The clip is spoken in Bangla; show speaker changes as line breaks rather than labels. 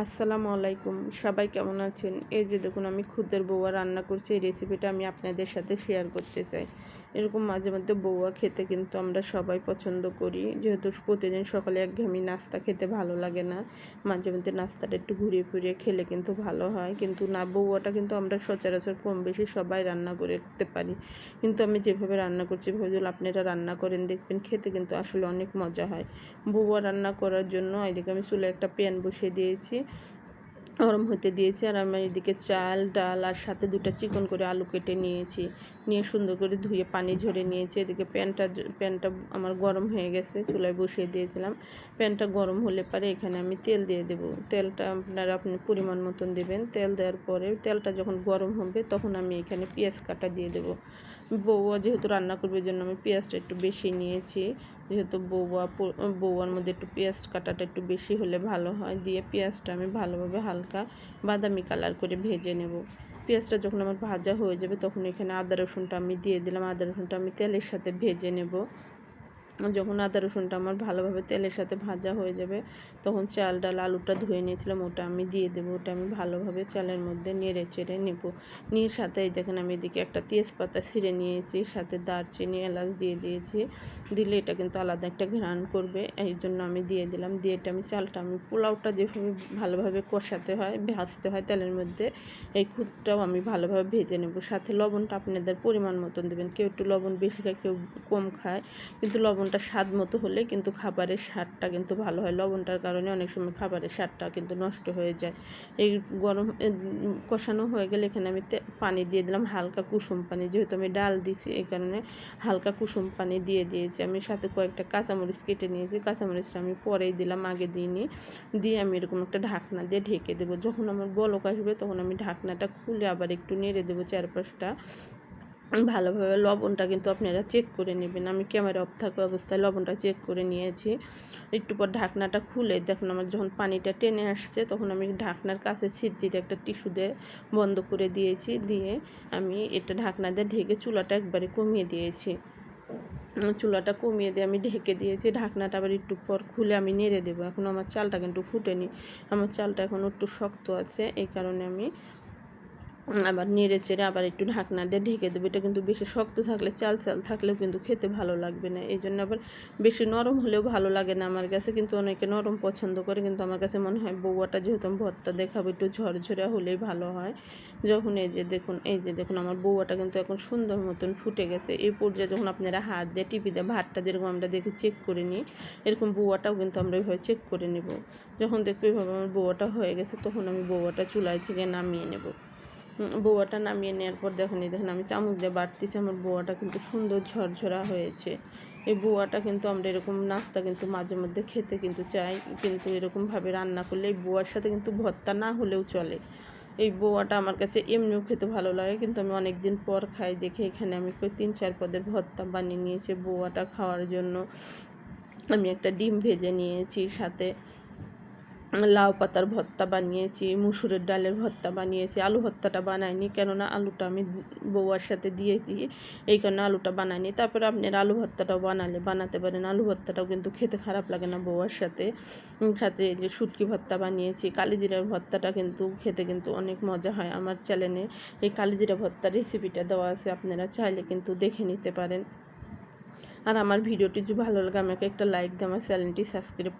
আসসালামু আলাইকুম। সবাই কেমন আছেন? এই যে দেখুন, আমি খুদের বউয়া রান্না করছি, এই রেসিপিটা আমি আপনাদের সাথে শেয়ার করতে চাই। এরকম মাঝে মধ্যে বৌয়া খেতে কিন্তু আমরা সবাই পছন্দ করি। যেহেতু প্রতিদিন সকালে একঘেয়েমি নাস্তা খেতে ভালো লাগে না, মাঝে মধ্যে নাস্তাটা একটু ঘুরিয়ে ফিরিয়ে খেলে কিন্তু ভালো হয়। কিন্তু না বৌয়াটা কিন্তু আমরা সচরাচর কম বেশি সবাই রান্না করে করতে পারি। কিন্তু আমি যেভাবে রান্না করছি ভাবছিলাম আপনারা রান্না করেন, দেখবেন খেতে কিন্তু আসলে অনেক মজা হয়। বৌয়া রান্না করার জন্য এদিকে আমি চুলে একটা প্যান বসিয়ে দিয়েছি। গরম হতে দিয়েছি আর আমি এদিকে চাল, ডাল আর সাথে দুটো চিকন করে আলু কেটে নিয়েছি। নিয়ে সুন্দর করে ধুয়ে পানি ঝরে নিয়েছি। এদিকে প্যানটা প্যানটা আমার গরম হয়ে গেছে, চুলায় বসিয়ে দিয়েছিলাম। প্যানটা গরম হলে পরে এখানে আমি তেল দিয়ে দেবো। তেলটা আপনারা আপনি পরিমাণ মতন দেবেন। তেল দেওয়ার পরে তেলটা যখন গরম হবে তখন আমি এখানে পেঁয়াজ কাটা দিয়ে দেবো। বৌয়া যেহেতু রান্না করবে জন্য আমি পেঁয়াজটা একটু বেশি নিয়েছি। যেহেতু বৌয়া বৌয়ার মধ্যে একটু পেঁয়াজ কাটাটা একটু বেশি হলে ভালো হয়। দিয়ে পেঁয়াজটা আমি ভালোভাবে হালকা বাদামি কালার করে ভেজে নেব। পেঁয়াজটা যখন আমার ভাজা হয়ে যাবে তখন এখানে আদা রসুনটা আমি দিয়ে দিলাম। আদা রসুনটা আমি তেলের সাথে ভেজে নেব। যখন আদা রসুনটা আমার ভালোভাবে তেলের সাথে ভাজা হয়ে যাবে, তখন চাল, ডাল, আলুটা ধুয়ে নিয়েছিলাম, ওটা আমি দিয়ে দেবো, ওটা আমি ভালোভাবে চালের মধ্যে নেড়ে চেড়ে নেব। নিয়ে সাথে দেখেন আমি এদিকে একটা তেজপাতা ছিঁড়ে নিয়েছি, সাথে দারচিনি, এলাচ দিয়ে দিয়েছি, দিলে এটা কিন্তু আলাদা একটা ঘ্রাণ করবে, এই জন্য আমি দিয়ে দিলাম, দিয়ে এটা আমি চালটা আমি পোলাওটা যেভাবে ভালোভাবে কষাতে হয়, ভাজতে হয় তেলের মধ্যে, এই খুঁটটাও আমি ভালোভাবে ভেজে নেব। সাথে লবণটা আপনাদের পরিমাণ মতন দেবেন, কেউ একটু লবণ বেশি খায়, কেউ কম খায়, কিন্তু লবণ লবণটা স্বাদ মতো হলে কিন্তু খাবারের স্বাদটা কিন্তু ভালো হয়। লবণটার কারণে অনেক সময় খাবারের স্বাদটা কিন্তু নষ্ট হয়ে যায়। এই গরম কষানো হয়ে গেলে এখানে আমি পানি দিয়ে দিলাম, হালকা কুসুম পানি। যেহেতু আমি ডাল দিয়েছি এই কারণে হালকা কুসুম পানি দিয়ে দিয়েছি। আমি সাথে কয়েকটা কাঁচামরিচ কেটে নিয়েছি। কাঁচামরিচটা আমি পরেই দিলাম, আগে দিইনি দিয়ে আমি এরকম একটা ঢাকনা দিয়ে ঢেকে দেবো। যখন আমার বলক আসবে, তখন আমি ঢাকনাটা খুলে আবার একটু নেড়ে দেবো চারপাশটা। ভালোভাবে লবণটা কিন্তু আপনারা চেক করে নেবেন। আমি ক্যামেরা অফ থাকা অবস্থায় লবণটা চেক করে নিয়েছি। একটু পর ঢাকনাটা খুলে দেখুন আমার যখন পানিটা টেনে আসছে, তখন আমি ঢাকনার কাছে ছিদ্রিতে একটা টিস্যু দিয়ে বন্ধ করে দিয়েছি। দিয়ে আমি এটা ঢাকনা দিয়ে ঢেকে চুলাটা একবারে কমিয়ে দিয়েছি। চুলাটা কমিয়ে দিয়ে আমি ঢেকে দিয়েছি। ঢাকনাটা আবার একটু পর খুলে আমি নেড়ে দেবো। এখন আমার চালটা কিন্তু ফুটেনি। আমার চালটা এখন একটু শক্ত আছে। এই কারণে আমি আবার নেড়ে চেড়ে আবার একটু ঢাকনা দিয়ে ঢেকে দেবে। এটা কিন্তু বেশি শক্ত থাকলে, চাল চাল থাকলেও কিন্তু খেতে ভালো লাগবে না। এই জন্য আবার বেশি নরম হলেও ভালো লাগে না আমার কাছে। কিন্তু অনেকে নরম পছন্দ করে, কিন্তু আমার কাছে মনে হয় বৌয়াটা যেহেতু আমি ভর্তা দেখাবো, একটু ঝরঝরে হলেই ভালো হয়। যখন এই যে দেখুন, এই যে দেখুন আমার বৌয়াটা কিন্তু এখন সুন্দর মতন ফুটে গেছে। এই পর্যায়ে যখন আপনারা হাত দিয়ে টিপি দিয়ে ভাতটা যেরকম আমরা দেখে চেক করে নিই, এরকম বৌয়াটাও কিন্তু আমরা ওইভাবে চেক করে নেব। যখন দেখব এইভাবে আমার বৌয়াটা হয়ে গেছে, তখন আমি বৌয়াটা চুলায় থেকে নামিয়ে নেব। বোয়াটা নামিয়ে নেওয়ার পর দেখুন, এই দেখুন আমি চামচ দিয়ে বাড়তেছি, আমার বোয়াটা কিন্তু সুন্দর ঝরঝরা হয়েছে। এই বোয়াটা কিন্তু আমরা এরকম নাস্তা কিন্তু মাঝে মধ্যে খেতে কিন্তু চাই, কিন্তু এরকমভাবে রান্না করলে এই বোয়ার সাথে কিন্তু ভর্তা না হলেও চলে। এই বোয়াটা আমার কাছে এমনিও খেতে ভালো লাগে, কিন্তু আমি অনেক দিন পর খাই, দেখে এখানে আমি তিন চার পদের ভর্তা বানিয়ে নিয়েছি বোয়াটা খাওয়ার জন্য। আমি একটা ডিম ভেজে নিয়েছি সাথে। লাউ পাতার ভর্তা বানিয়েছি, মুসুরের ডালের ভর্তা বানিয়েছি, আলু ভর্তাটা বানাইনি, কেননা আলুটা আমি বউয়ার সাথে দিয়েছি, এই কারণে আলুটা বানাইনি। তারপরে আপনার আলু ভর্তাটাও বানালে, বানাতে পারেন। আলু ভর্তাটাও কিন্তু খেতে খারাপ লাগে না বউয়ার সাথে। সাথে যে শুটকি ভর্তা বানিয়েছি কালিজিরার ভর্তাটা কিন্তু খেতে কিন্তু অনেক মজা হয় আমার চ্যানেলে। এই কালিজিরা ভর্তার রেসিপিটা দেওয়া আছে, আপনারা চাইলে কিন্তু দেখে নিতে পারেন। আর আমার ভিডিওটি যদি ভালো লাগে, আমাকে একটা লাইক আমার চ্যানেলটি সাবস্ক্রাইব